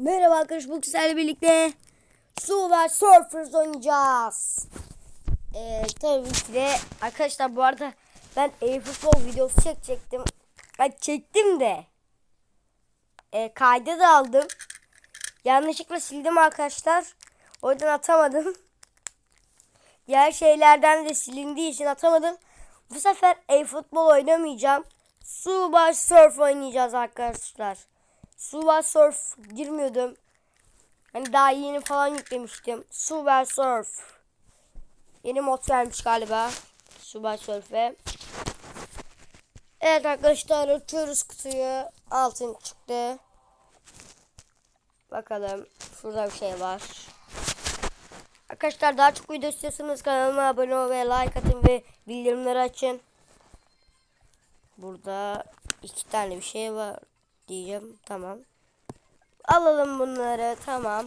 Merhaba arkadaşlar bugün sizlerle birlikte Super Surfers oynayacağız. Ee, tabii ki de arkadaşlar bu arada ben e-futbol videosu çekecektim. Ben çektim de e, kayda da aldım. Yanlışlıkla sildim arkadaşlar. O yüzden atamadım. Diğer şeylerden de silindiği için atamadım. Bu sefer e-futbol oynamayacağım. Super Surf oynayacağız arkadaşlar. Super Surf girmiyordum. Hani daha yeni falan yüklemiştim. Super Surf. Yeni mod gelmiş galiba. Super Surf'e. Evet arkadaşlar açıyoruz kutuyu. Altın çıktı. Bakalım. Şurada bir şey var. Arkadaşlar daha çok video istiyorsanız kanalıma abone ol ve like atın ve bildirimleri açın. Burada iki tane bir şey var diyeceğim. Tamam. Alalım bunları. Tamam.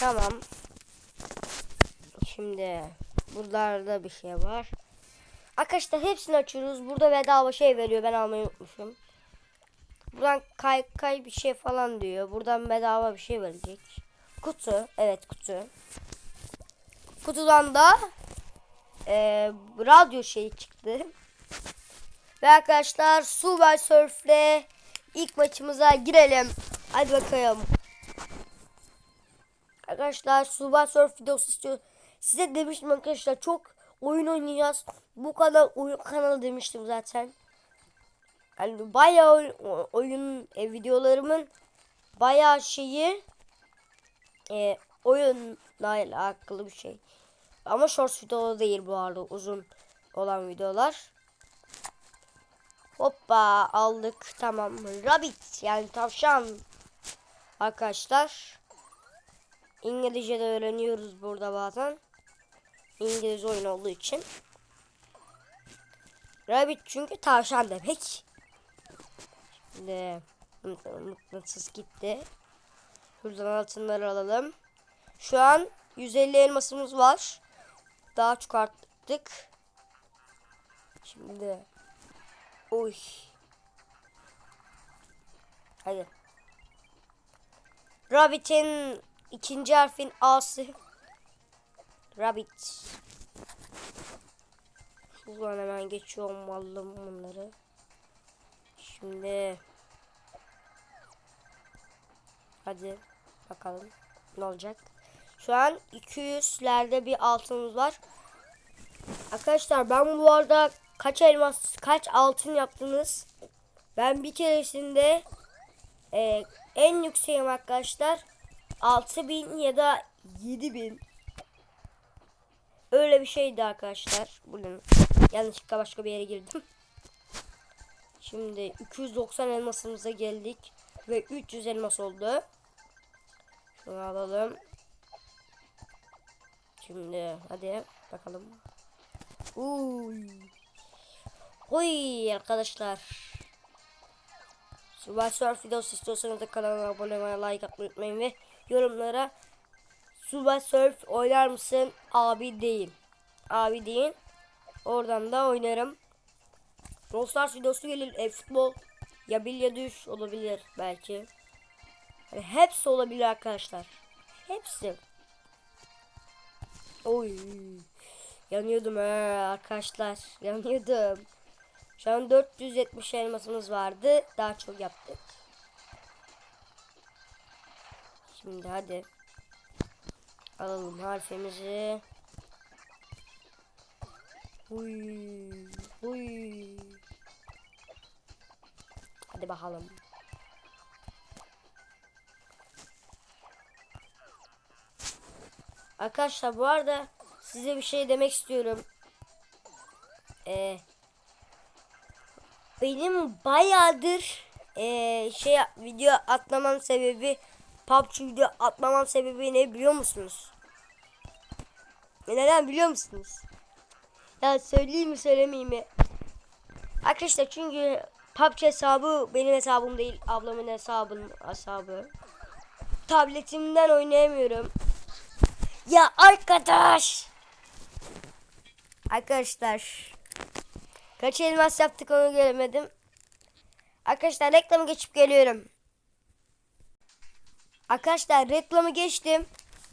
Tamam. Şimdi buralarda bir şey var. Arkadaşlar hepsini açıyoruz. Burada bedava şey veriyor. Ben almayı unutmuşum. Buradan kay kay bir şey falan diyor. Buradan bedava bir şey verecek. Kutu. Evet kutu. Kutudan da e, radyo şeyi çıktı. Ve arkadaşlar Super Surf'le ilk maçımıza girelim. Hadi bakalım. Arkadaşlar Super Surf videosu istiyor. Size demiştim arkadaşlar çok oyun oynayacağız. Bu kadar oyun kanalı demiştim zaten. Yani bayağı oyun, oyun e, videolarımın bayağı şeyi e, oyunla alakalı bir şey. Ama short video değil bu arada uzun olan videolar. Hoppa aldık tamam. Rabbit yani tavşan. Arkadaşlar. İngilizce de öğreniyoruz burada bazen. İngiliz oyun olduğu için. Rabbit çünkü tavşan demek. Şimdi mıknatıs gitti. Şuradan altınları alalım. Şu an 150 elmasımız var. Daha çok arttık. Şimdi Oy. Hadi. Rabbit'in ikinci harfin A'sı. Rabbit. Şuradan hemen geçiyorum vallahi bunları. Şimdi. Hadi bakalım ne olacak. Şu an 200'lerde bir altınımız var. Arkadaşlar ben bu arada kaç elmas kaç altın yaptınız? Ben bir keresinde e, en yükseğim arkadaşlar 6000 ya da 7000 öyle bir şeydi arkadaşlar. Bugün yanlışlıkla başka bir yere girdim. Şimdi 290 elmasımıza geldik ve 300 elmas oldu. Şunu alalım. Şimdi hadi bakalım. Uy. Huy arkadaşlar. Super Surf videosu istiyorsanız da kanalıma abone olmayı, like atmayı unutmayın ve yorumlara Super Surf oynar mısın? Abi değil. Abi değil. Oradan da oynarım. Brawl videosu gelir. E, futbol ya bil ya düş olabilir belki. Yani hepsi olabilir arkadaşlar. Hepsi. Oy. Yanıyordum he arkadaşlar. Yanıyordum. Şu an 470 elmasımız vardı. Daha çok yaptık. Şimdi hadi. Alalım harfimizi. Huy, huy. Hadi bakalım. Arkadaşlar bu arada size bir şey demek istiyorum. Ee, benim bayağıdır ee, şey video atlamam sebebi PUBG video atlamam sebebi ne biliyor musunuz? Neden biliyor musunuz? Ya söyleyeyim mi söylemeyeyim mi? Arkadaşlar çünkü PUBG hesabı benim hesabım değil ablamın hesabının hesabı. Tabletimden oynayamıyorum. Ya arkadaş. Arkadaşlar. Kaç elmas yaptık onu göremedim. Arkadaşlar reklamı geçip geliyorum. Arkadaşlar reklamı geçtim.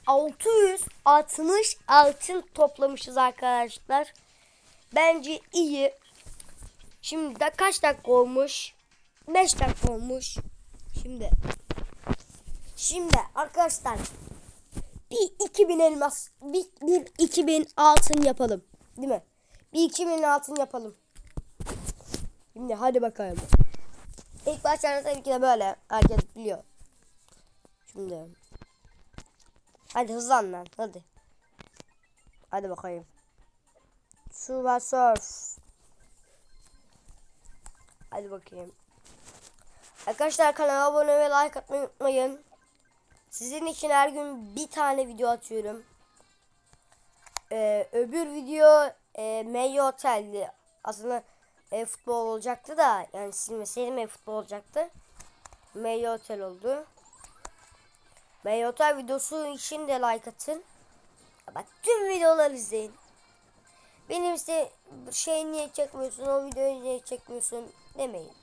660 altın toplamışız arkadaşlar. Bence iyi. Şimdi de kaç dakika olmuş? 5 dakika olmuş. Şimdi. Şimdi arkadaşlar bir 2000 elmas bir, bir 2000 altın yapalım. Değil mi? Bir 2000 altın yapalım. Şimdi hadi bakalım. İlk başlarda tabii ki de böyle. Herkes biliyor. Şimdi. Hadi hızlan lan. Hadi. Hadi bakayım. Suva surf. Hadi bakayım. Arkadaşlar kanala abone ve like atmayı unutmayın. Sizin için her gün bir tane video atıyorum. Ee, öbür video e, Mayo Otel'di. Aslında e, futbol olacaktı da yani silmeseydim e, futbol olacaktı. Mayo Otel oldu. Mayo Otel videosu için de like atın. Bak tüm videoları izleyin. Benim işte şey niye çekmiyorsun, o videoyu niye çekmiyorsun demeyin.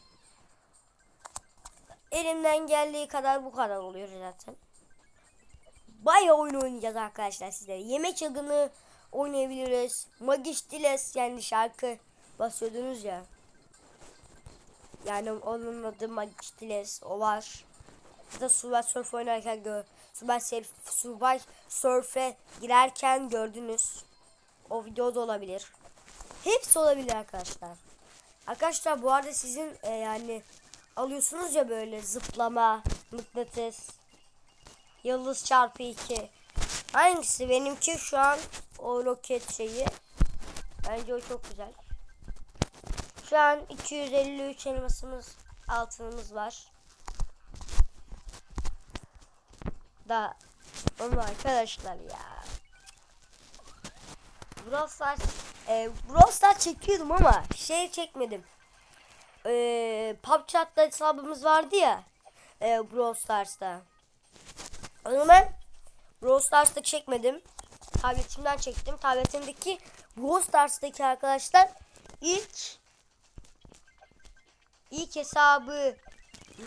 Elimden geldiği kadar bu kadar oluyor zaten. Bayağı oyun oynayacağız arkadaşlar sizlere. Yemek çılgını oynayabiliriz. Magiş Diles yani şarkı basıyordunuz ya. Yani onun adı Magiş Diles o var. Ya da Subway Surf oynarken gör. Subway Surf, Subway Surf'e girerken gördünüz. O video da olabilir. Hepsi olabilir arkadaşlar. Arkadaşlar bu arada sizin e, yani alıyorsunuz ya böyle zıplama, mıknatıs, yıldız çarpı 2. Hangisi? Benimki şu an o roket şeyi. Bence o çok güzel. Şu an 253 elmasımız, altınımız var. Da ama arkadaşlar ya. Brawl Stars, e, Brawl çekiyordum ama şey çekmedim. E, PUBG hesabımız vardı ya. E, Brawl Stars'ta. Onu ben Brawl çekmedim. Tabletimden çektim. Tabletimdeki Brawl Stars'taki arkadaşlar ilk ilk hesabı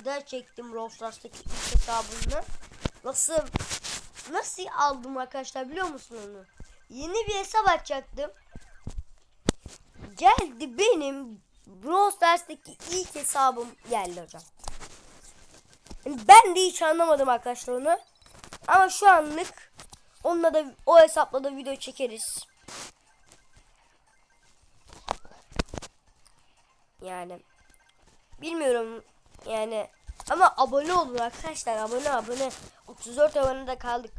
da çektim Stars'taki ilk hesabını. Nasıl nasıl aldım arkadaşlar biliyor musun onu? Yeni bir hesap açacaktım. Geldi benim Brawl Stars'taki ilk hesabım geldi hocam. Ben de hiç anlamadım arkadaşlar onu. Ama şu anlık onunla da o hesapla da video çekeriz. Yani bilmiyorum yani. Ama abone olun arkadaşlar. Abone abone. 34 abone de kaldık.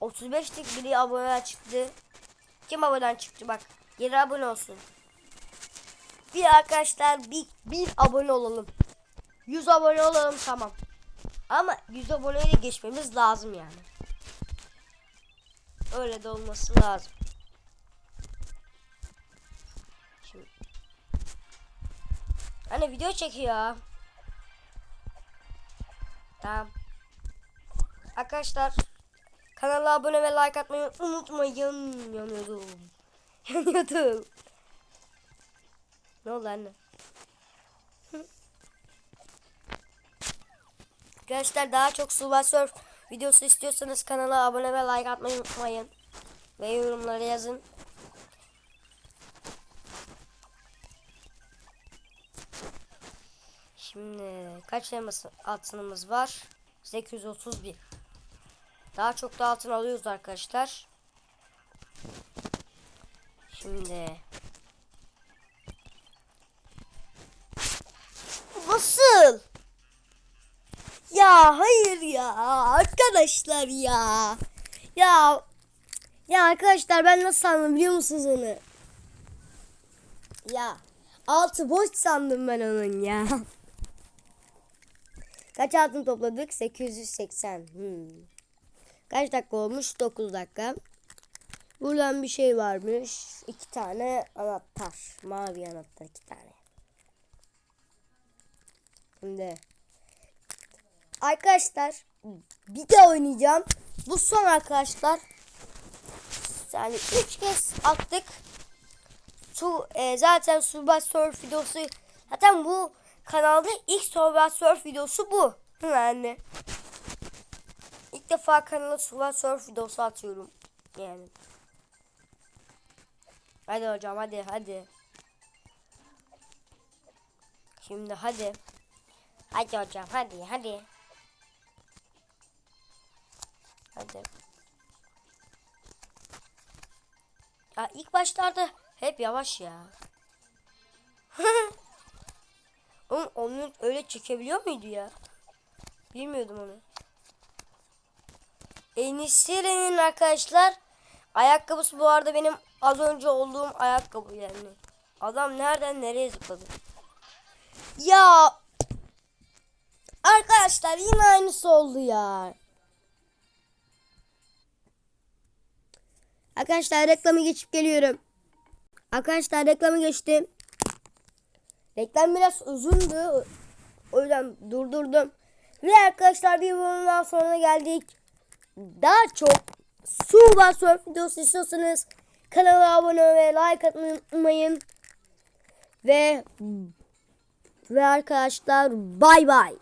35'lik biri abone çıktı. Kim aboneden çıktı? Bak geri abone olsun. Bir arkadaşlar bir, bir abone olalım. 100 abone olalım tamam. Ama 100 aboneye geçmemiz lazım yani. Öyle de olması lazım Hani video çekiyor. Tamam. Arkadaşlar kanala abone ve like atmayı unutmayın. Yanıyordum. Yanıyordum. Ne oldu anne? Arkadaşlar daha çok Suba Surf videosu istiyorsanız kanala abone ve like atmayı unutmayın. Ve yorumlara yazın. Şimdi kaç altınımız var? 831. Daha çok da altın alıyoruz arkadaşlar. Şimdi Nasıl? Ya hayır ya arkadaşlar ya. Ya ya arkadaşlar ben nasıl sandım biliyor musunuz onu? Ya altı boş sandım ben onun ya. Kaç altın topladık? 880. Hmm. Kaç dakika olmuş? 9 dakika. Buradan bir şey varmış. İki tane anahtar. Mavi anahtar iki tane. Şimdi arkadaşlar bir de oynayacağım. Bu son arkadaşlar. Yani üç kez attık. Su, e, zaten Subway Surf videosu zaten bu kanalda ilk Survival Surf videosu bu. Yani. İlk defa kanala Survival Surf videosu atıyorum. Yani. Hadi hocam hadi hadi. Şimdi hadi. Hadi hocam hadi hadi. Hadi. Ya ilk başlarda hep yavaş ya. Oğlum onu öyle çekebiliyor muydu ya? Bilmiyordum onu. Enisiri'nin arkadaşlar ayakkabısı bu arada benim az önce olduğum ayakkabı yani. Adam nereden nereye zıpladı? Ya arkadaşlar yine aynısı oldu ya. Arkadaşlar reklamı geçip geliyorum. Arkadaşlar reklamı geçtim. Reklam biraz uzundu. O yüzden durdurdum. Ve arkadaşlar bir bölümden sonra geldik. Daha çok Suba Surf videosu istiyorsanız kanala abone ve like atmayı unutmayın. Ve ve arkadaşlar bay bay.